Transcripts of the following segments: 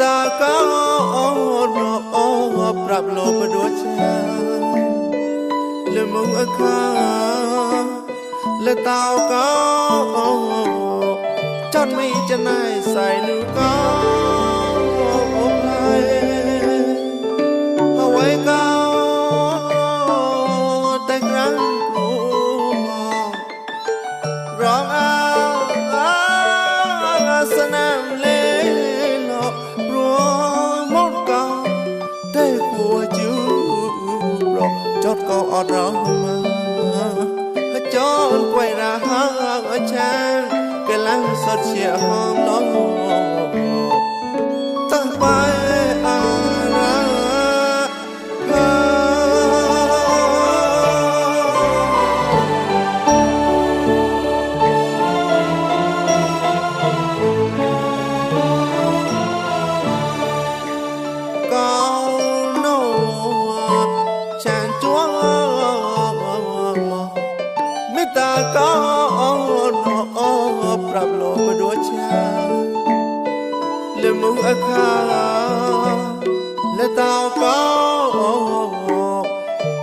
ตาก็นอปรับโลบดัวชาและมุงอาคาและตาวก็จอนไม่จะนายใส่นูก็ไเอาไว้ก็แต่ครั้งกลัวร้องอ้าสนา ក៏អត់រងមើចូលគួយរះអចាកលាំងសុតជាហងដល់ le mu akha le tao có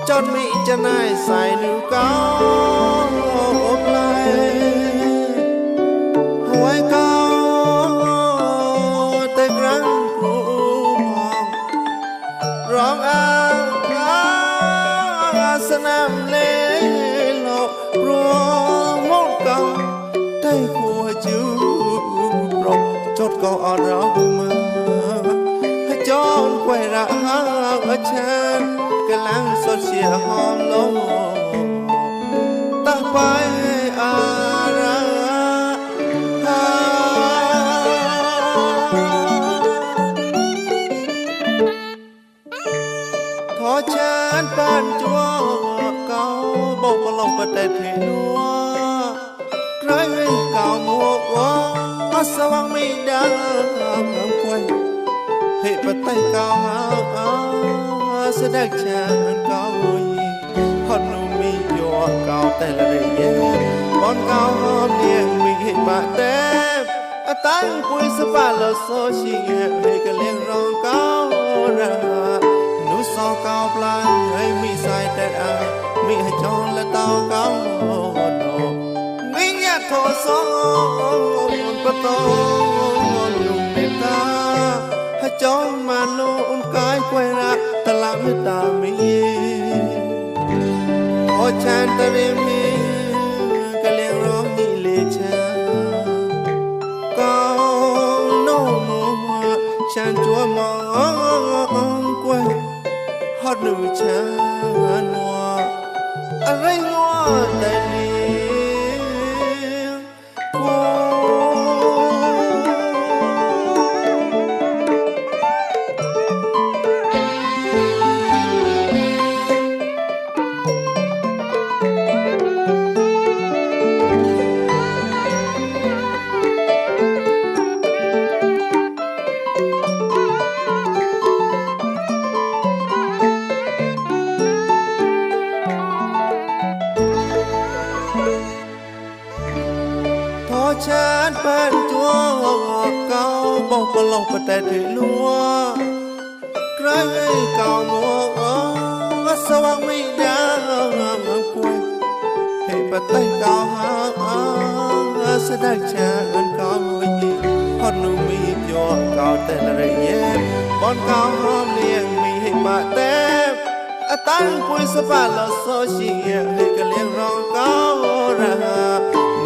chọn mi chân ai sai nu có lại ไว้ก็แต่ครั้งครูมองร้องอางอ้าสนามเล่หลอกรวมมองเก่าแต่หัวจูปรกจดก็อ่อนเรามาให้จ อนไกฉันกำลังสดเสียหอมลงตาไปอาราฮาทอฉันปานจัวเก่าบอกว่าลงประเทศให้นัวใครเก่ามัวว่าสว่างไม่ดังควยให้ปะไดงฉันเก่าย ហេបតៃកោអោស្ដេចចានកោយហត់នូមីយោកោតែលរិយបនកោនាងមីហេបតេអតៃពុយសបាលោសូជាហេកលៀងរងកោរានុសោកោប្លាយហើយមីសាយតែអាមីហចងលតោកោណូមីញាធោសោបតោ no un kai fuera ta la mi ta mi o chan ta mi mi ka le ro ni le cha ka no no ma chan chua ma kwe hot nu cha no a rai no ta ni ทอฉันเป็นจัวเก่าบอกปลองประแต่ถือลัวใครเก่ามัวสว่างไม่ดังควยให้ปะไตเก่าหาแสดงฉันเก่ายิฮอนนูมีโยเก่าแต่ละเรียบอนเก่าหอมเลี้ยงมีให้มาเต็มอตั้งปุยสปาลอโซชิเงให้กันเลี้ยงรองเก้าระ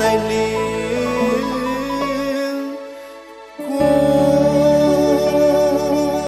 tay liêu